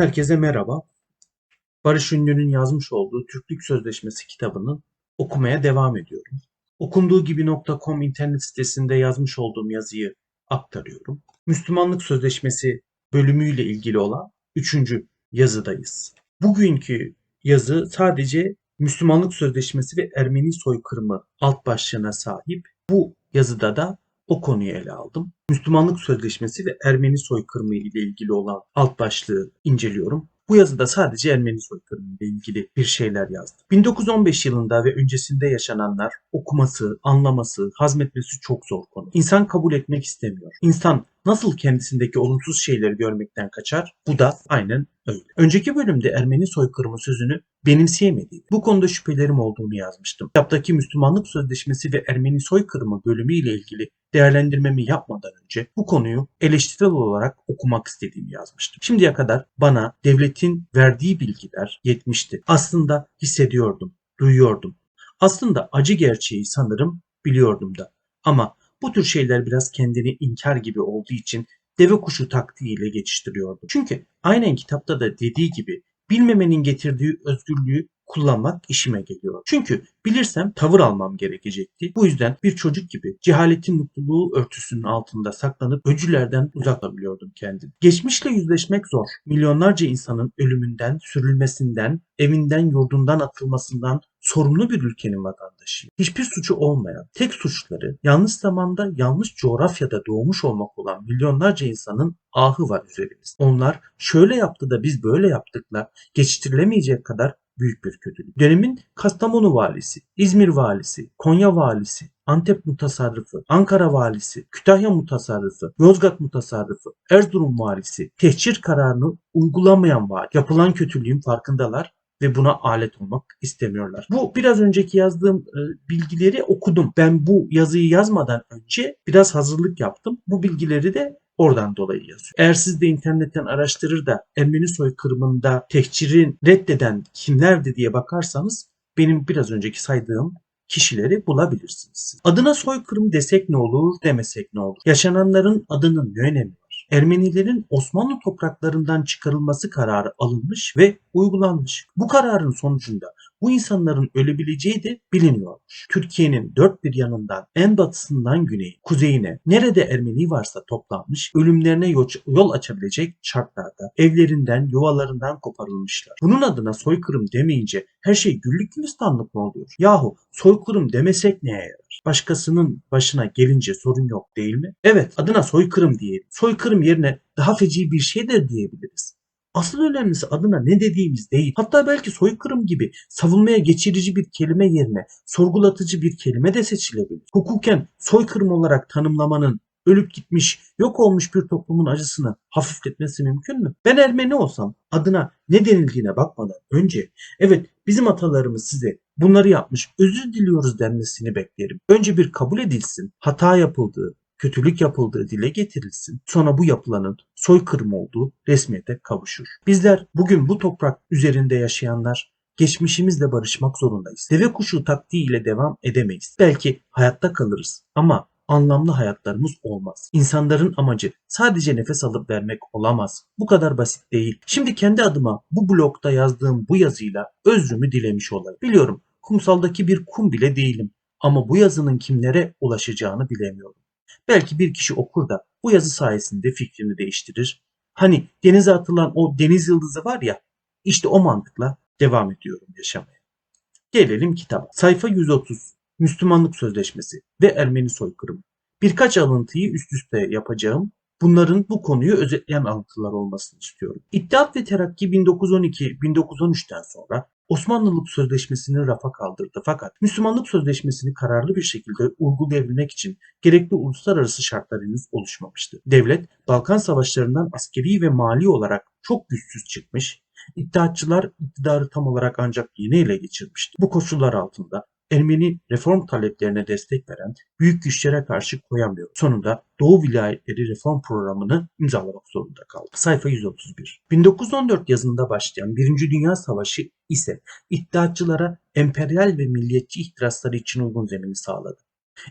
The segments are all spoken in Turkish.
Herkese merhaba. Barış Ünlü'nün yazmış olduğu Türklük Sözleşmesi kitabını okumaya devam ediyorum. Okunduğu gibi.com internet sitesinde yazmış olduğum yazıyı aktarıyorum. Müslümanlık Sözleşmesi bölümüyle ilgili olan üçüncü yazıdayız. Bugünkü yazı sadece Müslümanlık Sözleşmesi ve Ermeni soykırımı alt başlığına sahip. Bu yazıda da o konuyu ele aldım. Müslümanlık Sözleşmesi ve Ermeni soykırımı ile ilgili olan alt başlığı inceliyorum. Bu yazıda sadece Ermeni soykırımı ile ilgili bir şeyler yazdım. 1915 yılında ve öncesinde yaşananlar okuması, anlaması, hazmetmesi çok zor konu. İnsan kabul etmek istemiyor. İnsan nasıl kendisindeki olumsuz şeyleri görmekten kaçar? Bu da aynen öyle. Önceki bölümde Ermeni soykırımı sözünü benimseyemediğim, bu konuda şüphelerim olduğunu yazmıştım. Kitaptaki Müslümanlık Sözleşmesi ve Ermeni soykırımı bölümü ile ilgili değerlendirmemi yapmadan önce bu konuyu eleştirel olarak okumak istediğimi yazmıştım. Şimdiye kadar bana devletin verdiği bilgiler yetmişti. Aslında hissediyordum, duyuyordum. Aslında acı gerçeği sanırım biliyordum da. Ama bu tür şeyler biraz kendini inkar gibi olduğu için deve kuşu taktiğiyle geçiştiriyordum. Çünkü aynen kitapta da dediği gibi bilmemenin getirdiği özgürlüğü kullanmak işime geliyor. Çünkü bilirsem tavır almam gerekecekti. Bu yüzden bir çocuk gibi cehaletin mutluluğu örtüsünün altında saklanıp öcülerden uzak tutabiliyordum kendimi. Geçmişle yüzleşmek zor. Milyonlarca insanın ölümünden, sürülmesinden, evinden, yurdundan atılmasından sorumlu bir ülkenin vatandaşıyım. Hiçbir suçu olmayan, tek suçları yanlış zamanda yanlış coğrafyada doğmuş olmak olan milyonlarca insanın ahı var üzerimizde. Onlar şöyle yaptı da biz böyle yaptıkla geçiştirilemeyecek kadar büyük bir kötülük. Dönemin Kastamonu valisi, İzmir valisi, Konya valisi, Antep mutasarrıfı, Ankara valisi, Kütahya mutasarrıfı, Yozgat mutasarrıfı, Erzurum valisi tehcir kararını uygulamayan vali. Yapılan kötülüğün farkındalar ve buna alet olmak istemiyorlar. Bu biraz önceki yazdığım e, bilgileri okudum. Ben bu yazıyı yazmadan önce biraz hazırlık yaptım. Bu bilgileri de Oradan dolayı yazıyor. Eğer siz de internetten araştırır da Ermeni soykırımında tehcirin reddeden kimlerdi diye bakarsanız benim biraz önceki saydığım kişileri bulabilirsiniz. Adına soykırım desek ne olur, demesek ne olur? Yaşananların adının ne önemi var? Ermenilerin Osmanlı topraklarından çıkarılması kararı alınmış ve uygulanmış. Bu kararın sonucunda bu insanların ölebileceği de biliniyormuş. Türkiye'nin dört bir yanından en batısından güneye, kuzeyine nerede Ermeni varsa toplanmış ölümlerine yol açabilecek şartlarda evlerinden, yuvalarından koparılmışlar. Bunun adına soykırım demeyince her şey güllük gülistanlık mı oluyor? Yahu soykırım demesek neye yarar? Başkasının başına gelince sorun yok değil mi? Evet adına soykırım diyelim. Soykırım yerine daha feci bir şey de diyebiliriz. Asıl önemlisi adına ne dediğimiz değil. Hatta belki soykırım gibi savunmaya geçirici bir kelime yerine sorgulatıcı bir kelime de seçilebilir. Hukuken soykırım olarak tanımlamanın ölüp gitmiş, yok olmuş bir toplumun acısını hafifletmesi mümkün mü? Ben Ermeni olsam adına ne denildiğine bakmadan önce evet bizim atalarımız size bunları yapmış özür diliyoruz denmesini beklerim. Önce bir kabul edilsin, hata yapıldığı, kötülük yapıldığı dile getirilsin. Sonra bu yapılanın soykırım olduğu resmiyete kavuşur. Bizler bugün bu toprak üzerinde yaşayanlar geçmişimizle barışmak zorundayız. Deve kuşu taktiğiyle devam edemeyiz. Belki hayatta kalırız ama anlamlı hayatlarımız olmaz. İnsanların amacı sadece nefes alıp vermek olamaz. Bu kadar basit değil. Şimdi kendi adıma bu blogda yazdığım bu yazıyla özrümü dilemiş olayım. Biliyorum kumsaldaki bir kum bile değilim ama bu yazının kimlere ulaşacağını bilemiyorum. Belki bir kişi okur da bu yazı sayesinde fikrini değiştirir. Hani denize atılan o deniz yıldızı var ya işte o mantıkla devam ediyorum yaşamaya. Gelelim kitaba. Sayfa 130. Müslümanlık Sözleşmesi ve Ermeni soykırımı. Birkaç alıntıyı üst üste yapacağım. Bunların bu konuyu özetleyen alıntılar olmasını istiyorum. İttihat ve Terakki 1912-1913'ten sonra Osmanlılık Sözleşmesi'ni rafa kaldırdı fakat Müslümanlık Sözleşmesi'ni kararlı bir şekilde uygulayabilmek için gerekli uluslararası şartlar henüz oluşmamıştı. Devlet Balkan Savaşlarından askeri ve mali olarak çok güçsüz çıkmış, İttihatçılar iktidarı tam olarak ancak yeni ele geçirmişti. Bu koşullar altında Ermeni reform taleplerine destek veren büyük güçlere karşı koyamıyor. Sonunda Doğu vilayetleri reform programını imzalamak zorunda kaldı. Sayfa 131. 1914 yazında başlayan Birinci Dünya Savaşı ise iddiatçılara emperyal ve milliyetçi ihtirasları için uygun zemini sağladı.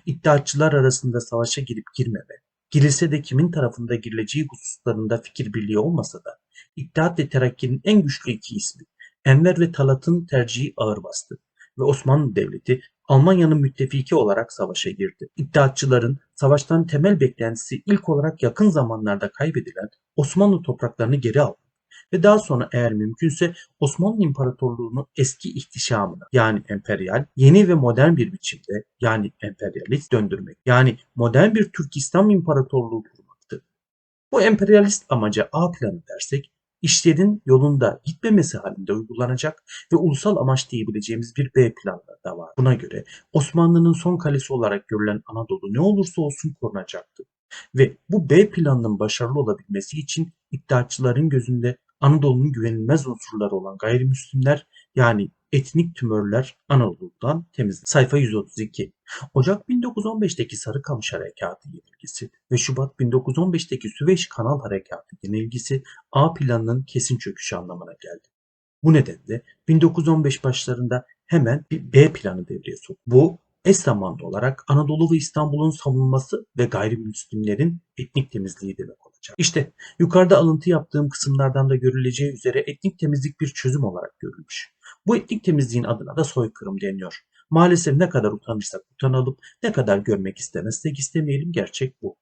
İddiatçılar arasında savaşa girip girmeme, girilse de kimin tarafında girileceği hususlarında fikir birliği olmasa da İttihat ve Terakki'nin en güçlü iki ismi Enver ve Talat'ın tercihi ağır bastı ve Osmanlı Devleti Almanya'nın müttefiki olarak savaşa girdi. İttihatçıların savaştan temel beklentisi ilk olarak yakın zamanlarda kaybedilen Osmanlı topraklarını geri almak ve daha sonra eğer mümkünse Osmanlı İmparatorluğu'nu eski ihtişamına yani emperyal, yeni ve modern bir biçimde yani emperyalist döndürmek yani modern bir Türk İslam İmparatorluğu kurmaktı. Bu emperyalist amaca A planı dersek işlerin yolunda gitmemesi halinde uygulanacak ve ulusal amaç diyebileceğimiz bir B planı da var. Buna göre Osmanlı'nın son kalesi olarak görülen Anadolu ne olursa olsun korunacaktı. Ve bu B planının başarılı olabilmesi için iddiaçıların gözünde Anadolu'nun güvenilmez unsurları olan gayrimüslimler yani etnik tümörler Anadolu'dan temizlendi. Sayfa 132. Ocak 1915'teki Sarıkamış Harekatı yenilgisi ve Şubat 1915'teki Süveyş Kanal Harekatı yenilgisi A planının kesin çöküşü anlamına geldi. Bu nedenle 1915 başlarında hemen bir B planı devreye soktu. Bu eş zamanlı olarak Anadolu ve İstanbul'un savunması ve gayrimüslimlerin etnik temizliği demek olacak. İşte yukarıda alıntı yaptığım kısımlardan da görüleceği üzere etnik temizlik bir çözüm olarak görülmüş. Bu etnik temizliğin adına da soykırım deniyor. Maalesef ne kadar utanırsak utanalım, ne kadar görmek istemezsek istemeyelim gerçek bu.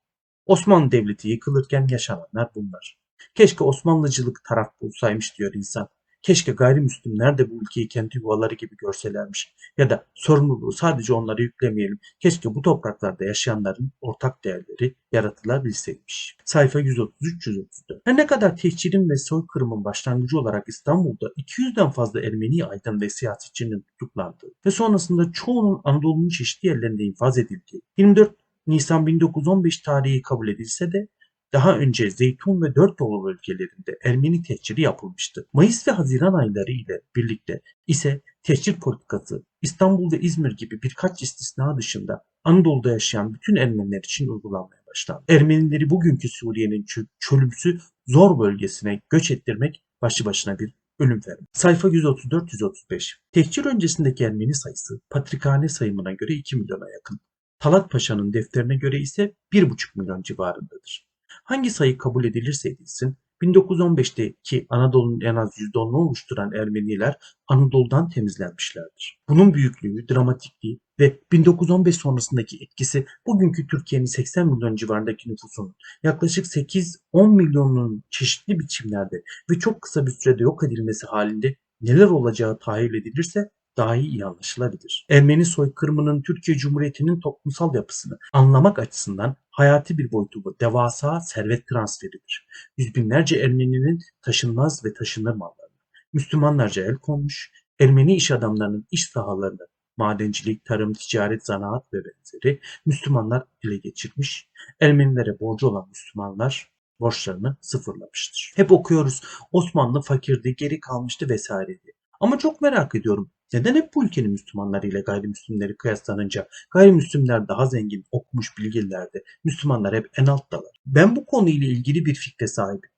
Osmanlı Devleti yıkılırken yaşananlar bunlar. Keşke Osmanlıcılık taraf bulsaymış diyor insan. Keşke gayrimüslimler de bu ülkeyi kendi yuvaları gibi görselermiş. Ya da sorumluluğu sadece onlara yüklemeyelim. Keşke bu topraklarda yaşayanların ortak değerleri yaratılabilseymiş. Sayfa 133-134. Her ne kadar tehcirin ve soykırımın başlangıcı olarak İstanbul'da 200'den fazla Ermeni aydın ve siyasetçinin tutuklandığı ve sonrasında çoğunun Anadolu'nun çeşitli yerlerinde infaz edildiği 24 Nisan 1915 tarihi kabul edilse de daha önce Zeytun ve Dört Dolu bölgelerinde Ermeni tehciri yapılmıştı. Mayıs ve Haziran ayları ile birlikte ise tehcir politikası İstanbul ve İzmir gibi birkaç istisna dışında Anadolu'da yaşayan bütün Ermeniler için uygulanmaya başlandı. Ermenileri bugünkü Suriye'nin çölümsü zor bölgesine göç ettirmek başlı başına bir ölüm verdi. Sayfa 134-135. Tehcir öncesindeki Ermeni sayısı Patrikhane sayımına göre 2 milyona yakın. Talat Paşa'nın defterine göre ise 1,5 milyon civarındadır. Hangi sayı kabul edilirse edilsin 1915'teki Anadolu'nun en az %10'unu oluşturan Ermeniler Anadolu'dan temizlenmişlerdir. Bunun büyüklüğü, dramatikliği ve 1915 sonrasındaki etkisi bugünkü Türkiye'nin 80 milyon civarındaki nüfusunun yaklaşık 8-10 milyonunun çeşitli biçimlerde ve çok kısa bir sürede yok edilmesi halinde neler olacağı tahayyül edilirse daha iyi anlaşılabilir. Ermeni soykırımının Türkiye Cumhuriyeti'nin toplumsal yapısını anlamak açısından hayati bir boyutu bu. Devasa servet transferidir. Yüz binlerce Ermeninin taşınmaz ve taşınır mallarına Müslümanlarca el konmuş, Ermeni iş adamlarının iş sahalarını madencilik, tarım, ticaret, zanaat ve benzeri Müslümanlar ele geçirmiş. Ermenilere borcu olan Müslümanlar borçlarını sıfırlamıştır. Hep okuyoruz Osmanlı fakirdi, geri kalmıştı vesaireydi. Ama çok merak ediyorum. Neden hep bu ülkenin Müslümanları ile gayrimüslimleri kıyaslanınca gayrimüslimler daha zengin, okumuş bilgilerde, Müslümanlar hep en alttalar? Ben bu konuyla ilgili bir fikre sahibim.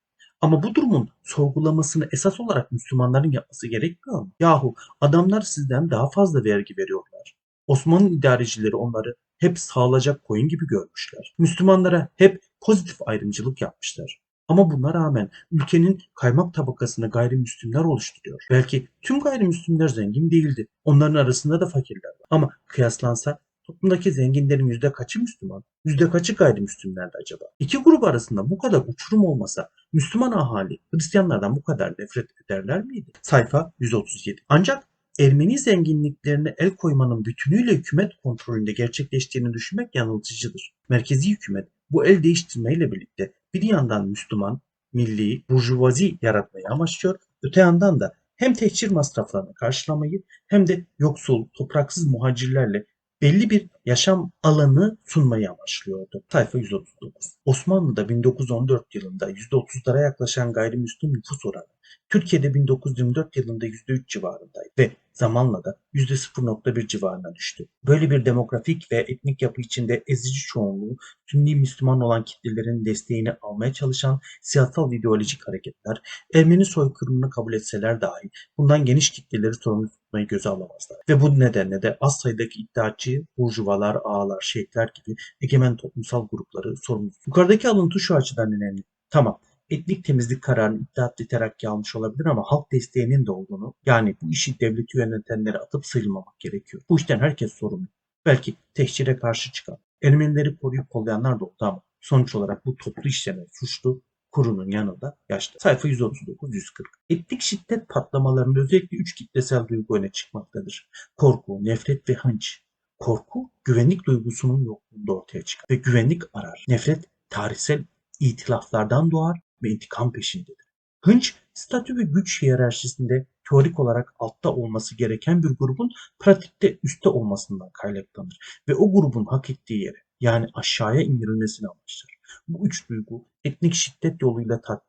Ama bu durumun sorgulamasını esas olarak Müslümanların yapması gerekmiyor mu? Yahu adamlar sizden daha fazla vergi veriyorlar. Osmanlı idarecileri onları hep sağlayacak koyun gibi görmüşler. Müslümanlara hep pozitif ayrımcılık yapmışlar. Ama buna rağmen ülkenin kaymak tabakasını gayrimüslimler oluşturuyor. Belki tüm gayrimüslimler zengin değildi. Onların arasında da fakirler var. Ama kıyaslansa toplumdaki zenginlerin yüzde kaçı Müslüman, yüzde kaçı gayrimüslimlerdi acaba? İki grup arasında bu kadar uçurum olmasa Müslüman ahali Hristiyanlardan bu kadar nefret ederler miydi? Sayfa 137. Ancak Ermeni zenginliklerine el koymanın bütünüyle hükümet kontrolünde gerçekleştiğini düşünmek yanıltıcıdır. Merkezi hükümet bu el değiştirmeyle birlikte bir yandan Müslüman, milli, burjuvazi yaratmayı amaçlıyor, öte yandan da hem tehcir masraflarını karşılamayı hem de yoksul, topraksız muhacirlerle belli bir yaşam alanı sunmayı amaçlıyordu. Sayfa 139. Osmanlı'da 1914 yılında %30'lara yaklaşan gayrimüslim nüfus oranı Türkiye'de 1924 yılında %3 civarındaydı ve zamanla da %0.1 civarına düştü. Böyle bir demografik ve etnik yapı içinde ezici çoğunluğu Sünni Müslüman olan kitlelerin desteğini almaya çalışan siyasal ideolojik hareketler Ermeni soykırımını kabul etseler dahi bundan geniş kitleleri sorumlu tutmayı göze alamazlar. Ve bu nedenle de az sayıdaki iddiaçı, burjuvalar, ağalar, şeyhler gibi egemen toplumsal grupları sorumlu. Yukarıdaki alıntı şu açıdan önemli. Tamam etnik temizlik kararını İttihat ve Terakki almış olabilir ama halk desteğinin de olduğunu yani bu işi devleti yönetenlere atıp sıyrılmamak gerekiyor. Bu işten herkes sorumlu. Belki tehcire karşı çıkan, Ermenileri koruyup kollayanlar da oldu ama sonuç olarak bu toplu işlenen suçlu kurunun yanında yaşlı. Sayfa 139-140. Etnik şiddet patlamalarında özellikle üç kitlesel duygu öne çıkmaktadır. Korku, nefret ve hınç. Korku, güvenlik duygusunun yokluğunda ortaya çıkar ve güvenlik arar. Nefret, tarihsel itilaflardan doğar ve intikam peşindedir. Hınç, statü ve güç hiyerarşisinde teorik olarak altta olması gereken bir grubun pratikte üstte olmasından kaynaklanır ve o grubun hak ettiği yere yani aşağıya indirilmesini amaçlar. Bu üç duygu etnik şiddet yoluyla tat,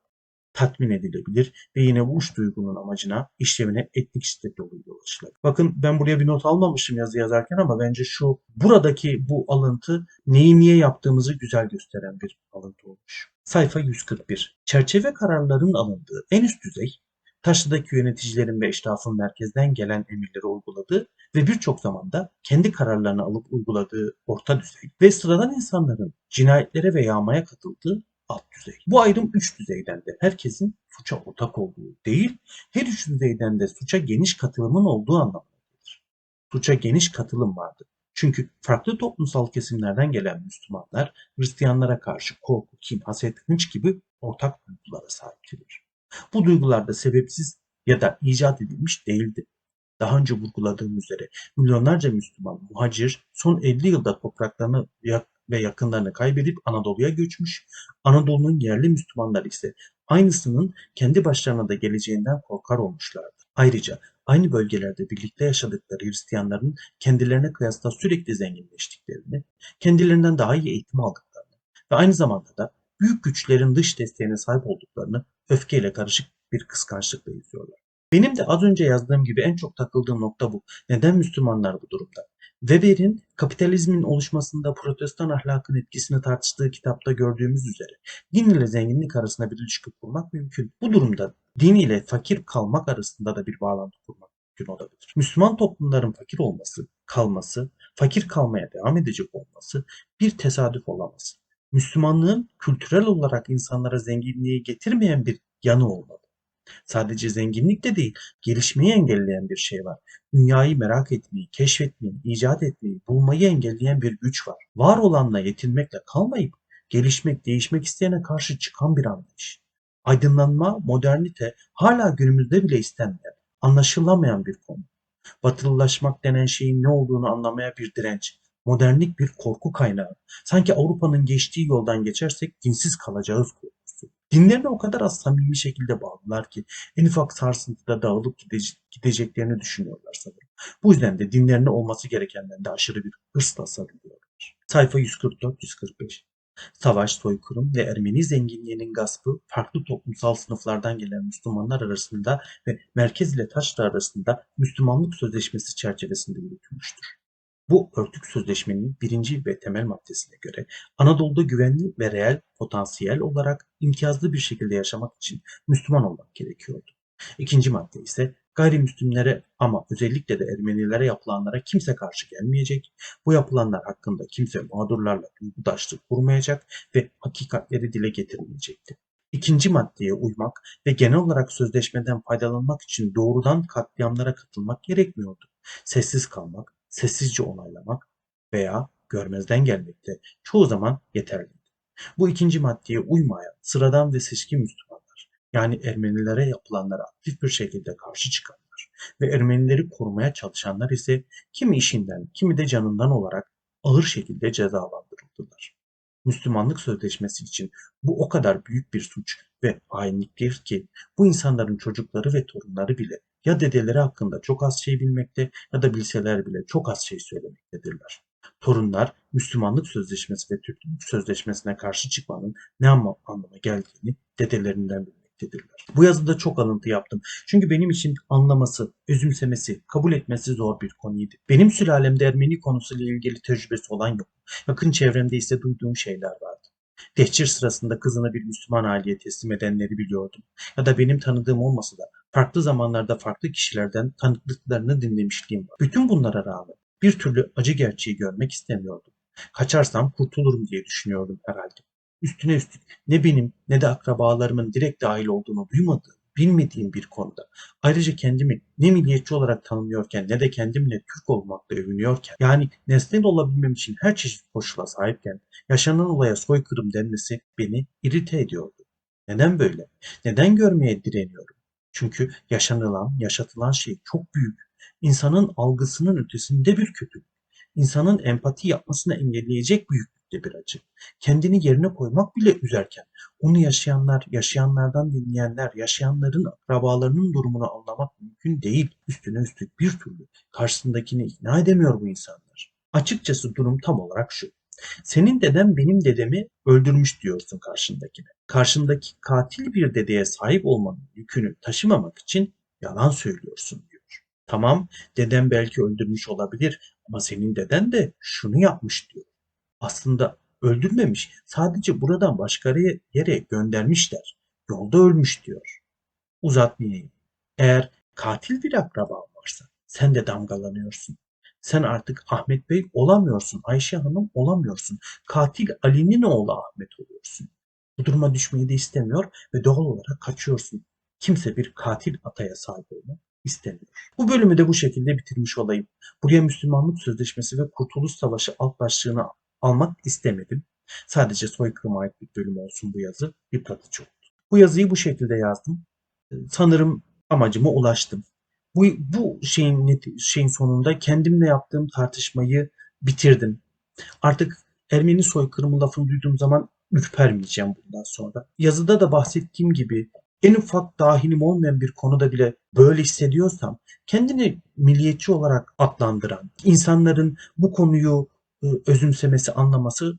tatmin edilebilir ve yine bu üç duygunun amacına, işlevine etnik şiddet yoluyla ulaşılır. Bakın ben buraya bir not almamışım yazı yazarken ama bence şu buradaki bu alıntı neyi niye yaptığımızı güzel gösteren bir alıntı olmuş. Sayfa 141. Çerçeve kararlarının alındığı en üst düzey Taşlı'daki yöneticilerin ve eşrafın merkezden gelen emirleri uyguladığı ve birçok zamanda kendi kararlarını alıp uyguladığı orta düzey ve sıradan insanların cinayetlere ve yağmaya katıldığı alt düzey. Bu ayrım üç düzeyden de herkesin suça ortak olduğu değil, her üç düzeyden de suça geniş katılımın olduğu anlamına gelir. Suça geniş katılım vardır. Çünkü farklı toplumsal kesimlerden gelen Müslümanlar Hristiyanlara karşı korku, kin, haset, hınç gibi ortak duygulara sahiptirler. Bu duygular da sebepsiz ya da icat edilmiş değildi. Daha önce vurguladığım üzere milyonlarca Müslüman muhacir son 50 yılda topraklarını ve yakınlarını kaybedip Anadolu'ya göçmüş. Anadolu'nun yerli Müslümanları ise aynısının kendi başlarına da geleceğinden korkar olmuşlardı. Ayrıca aynı bölgelerde birlikte yaşadıkları Hristiyanların kendilerine kıyasla sürekli zenginleştiklerini, kendilerinden daha iyi eğitim aldıklarını ve aynı zamanda da büyük güçlerin dış desteğine sahip olduklarını öfkeyle karışık bir kıskançlıkla izliyorlar. Benim de az önce yazdığım gibi en çok takıldığım nokta bu. Neden Müslümanlar bu durumda? Weber'in kapitalizmin oluşmasında protestan ahlakın etkisini tartıştığı kitapta gördüğümüz üzere din ile zenginlik arasında bir ilişki kurmak mümkün. Bu durumda din ile fakir kalmak arasında da bir bağlantı kurmak mümkün olabilir. Müslüman toplumların fakir olması, kalması, fakir kalmaya devam edecek olması bir tesadüf olamaz. Müslümanlığın kültürel olarak insanlara zenginliği getirmeyen bir yanı olmalı. Sadece zenginlik de değil, gelişmeyi engelleyen bir şey var. Dünyayı merak etmeyi, keşfetmeyi, icat etmeyi, bulmayı engelleyen bir güç var. Var olanla yetinmekle kalmayıp gelişmek, değişmek isteyene karşı çıkan bir anlayış. Aydınlanma, modernite hala günümüzde bile istenmeyen, anlaşılamayan bir konu. Batılılaşmak denen şeyin ne olduğunu anlamaya bir direnç, modernlik bir korku kaynağı. Sanki Avrupa'nın geçtiği yoldan geçersek dinsiz kalacağız korkusu. Dinlerine o kadar az samimi şekilde bağlılar ki en ufak sarsıntıda dağılıp gideceklerini düşünüyorlar sanırım. Bu yüzden de dinlerine olması gerekenden de aşırı bir hırsla sarılıyorlar. Sayfa 144-145 Savaş, soykırım ve Ermeni zenginliğinin gaspı farklı toplumsal sınıflardan gelen Müslümanlar arasında ve merkez ile taşra arasında Müslümanlık Sözleşmesi çerçevesinde yürütülmüştür. Bu örtük sözleşmenin birinci ve temel maddesine göre Anadolu'da güvenli ve reel potansiyel olarak imtiyazlı bir şekilde yaşamak için Müslüman olmak gerekiyordu. İkinci madde ise gayrimüslimlere ama özellikle de Ermenilere yapılanlara kimse karşı gelmeyecek, bu yapılanlar hakkında kimse mağdurlarla duygudaşlık kurmayacak ve hakikatleri dile getirmeyecekti. İkinci maddeye uymak ve genel olarak sözleşmeden faydalanmak için doğrudan katliamlara katılmak gerekmiyordu. Sessiz kalmak, sessizce onaylamak veya görmezden gelmek de çoğu zaman yeterliydi. Bu ikinci maddeye uymayan sıradan ve seçkin Müslümanlar yani Ermenilere yapılanlara aktif bir şekilde karşı çıkanlar ve Ermenileri korumaya çalışanlar ise kimi işinden kimi de canından olarak ağır şekilde cezalandırıldılar. Müslümanlık Sözleşmesi için bu o kadar büyük bir suç ve hainliktir ki bu insanların çocukları ve torunları bile ya dedeleri hakkında çok az şey bilmekte ya da bilseler bile çok az şey söylemektedirler. Torunlar Müslümanlık Sözleşmesi ve Türklük Sözleşmesi'ne karşı çıkmanın ne anlama geldiğini dedelerinden bilmektedirler. Bu yazıda çok alıntı yaptım. Çünkü benim için anlaması, özümsemesi, kabul etmesi zor bir konuydu. Benim sülalemde Ermeni konusuyla ilgili tecrübesi olan yok. Yakın çevremde ise duyduğum şeyler vardı. Tehcir sırasında kızını bir Müslüman aileye teslim edenleri biliyordum. Ya da benim tanıdığım olmasa da farklı zamanlarda farklı kişilerden tanıklıklarını dinlemişliğim var. Bütün bunlara rağmen bir türlü acı gerçeği görmek istemiyordum. Kaçarsam kurtulurum diye düşünüyordum herhalde. Üstüne üstlük ne benim ne de akrabalarımın direkt dahil olduğunu duymadığım, bilmediğim bir konuda. Ayrıca kendimi ne milliyetçi olarak tanımlıyorken ne de kendimle Türk olmakla övünüyorken, yani nesnel olabilmem için her çeşit koşula sahipken, yaşanan olaya soykırım denmesi beni irite ediyordu. Neden böyle? Neden görmeye direniyorum? Çünkü yaşanılan, yaşatılan şey çok büyük. İnsanın algısının ötesinde bir kötülük. İnsanın empati yapmasını engelleyecek büyüklükte bir acı. Kendini yerine koymak bile üzerken, onu yaşayanlar, yaşayanlardan dinleyenler, yaşayanların akrabalarının durumunu anlamak mümkün değil. Üstüne üstlük bir türlü karşısındakini ikna edemiyor bu insanlar. Açıkçası durum tam olarak şu. Senin deden benim dedemi öldürmüş diyorsun karşındakine. Karşındaki katil bir dedeye sahip olmanın yükünü taşımamak için yalan söylüyorsun diyor. Tamam, dedem belki öldürmüş olabilir ama senin deden de şunu yapmış diyor. Aslında öldürmemiş, sadece buradan başka yere göndermişler. Yolda ölmüş diyor. Uzatmayayım. Eğer katil bir akraban varsa sen de damgalanıyorsun. Sen artık Ahmet Bey olamıyorsun, Ayşe Hanım olamıyorsun. Katil Ali'nin oğlu Ahmet oluyorsun. Bu duruma düşmeyi de istemiyor ve doğal olarak kaçıyorsun. Kimse bir katil ataya sahip olmak istemiyor. Bu bölümü de bu şekilde bitirmiş olayım. Buraya Müslümanlık Sözleşmesi ve Kurtuluş Savaşı alt başlığını almak istemedim. Sadece soykırıma ait bir bölüm olsun bu yazı. Yıpratıcı oldu. Bu yazıyı bu şekilde yazdım. Sanırım amacıma ulaştım. Bu, bu şeyin, şeyin sonunda kendimle yaptığım tartışmayı bitirdim. Artık Ermeni soykırımı lafını duyduğum zaman ürpermeyeceğim bundan sonra. Yazıda da bahsettiğim gibi en ufak dahilim olmayan bir konuda bile böyle hissediyorsam kendini milliyetçi olarak adlandıran insanların bu konuyu özümsemesi, anlaması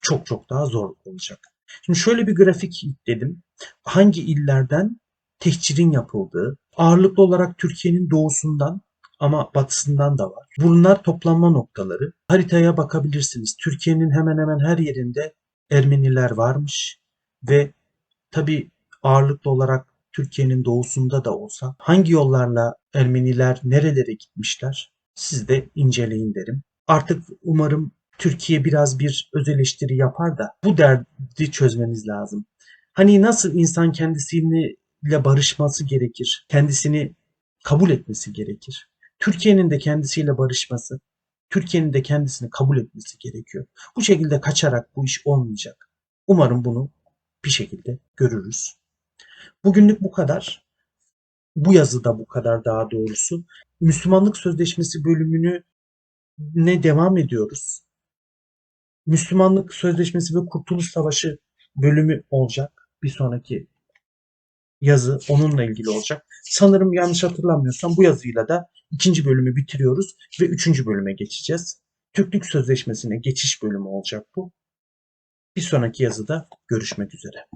çok çok daha zor olacak. Şimdi şöyle bir grafik dedim. Hangi illerden tehcirin yapıldığı, ağırlıklı olarak Türkiye'nin doğusundan ama batısından da var. Bunlar toplanma noktaları. Haritaya bakabilirsiniz. Türkiye'nin hemen hemen her yerinde Ermeniler varmış ve tabi ağırlıklı olarak Türkiye'nin doğusunda da olsa hangi yollarla Ermeniler nerelere gitmişler siz de inceleyin derim. Artık umarım Türkiye biraz bir öz eleştiri yapar da bu derdi çözmemiz lazım. Hani nasıl insan kendisiyle barışması gerekir, kendisini kabul etmesi gerekir. Türkiye'nin de kendisiyle barışması, Türkiye'nin de kendisini kabul etmesi gerekiyor. Bu şekilde kaçarak bu iş olmayacak. Umarım bunu bir şekilde görürüz. Bugünlük bu kadar. Bu yazıda bu kadar daha doğrusu. Müslümanlık Sözleşmesi bölümünü ne devam ediyoruz. Müslümanlık Sözleşmesi ve Kurtuluş Savaşı bölümü olacak. Bir sonraki yazı onunla ilgili olacak. Sanırım yanlış hatırlamıyorsam bu yazıyla da ikinci bölümü bitiriyoruz ve üçüncü bölüme geçeceğiz. Türklük Sözleşmesi'ne geçiş bölümü olacak bu. Bir sonraki yazıda görüşmek üzere.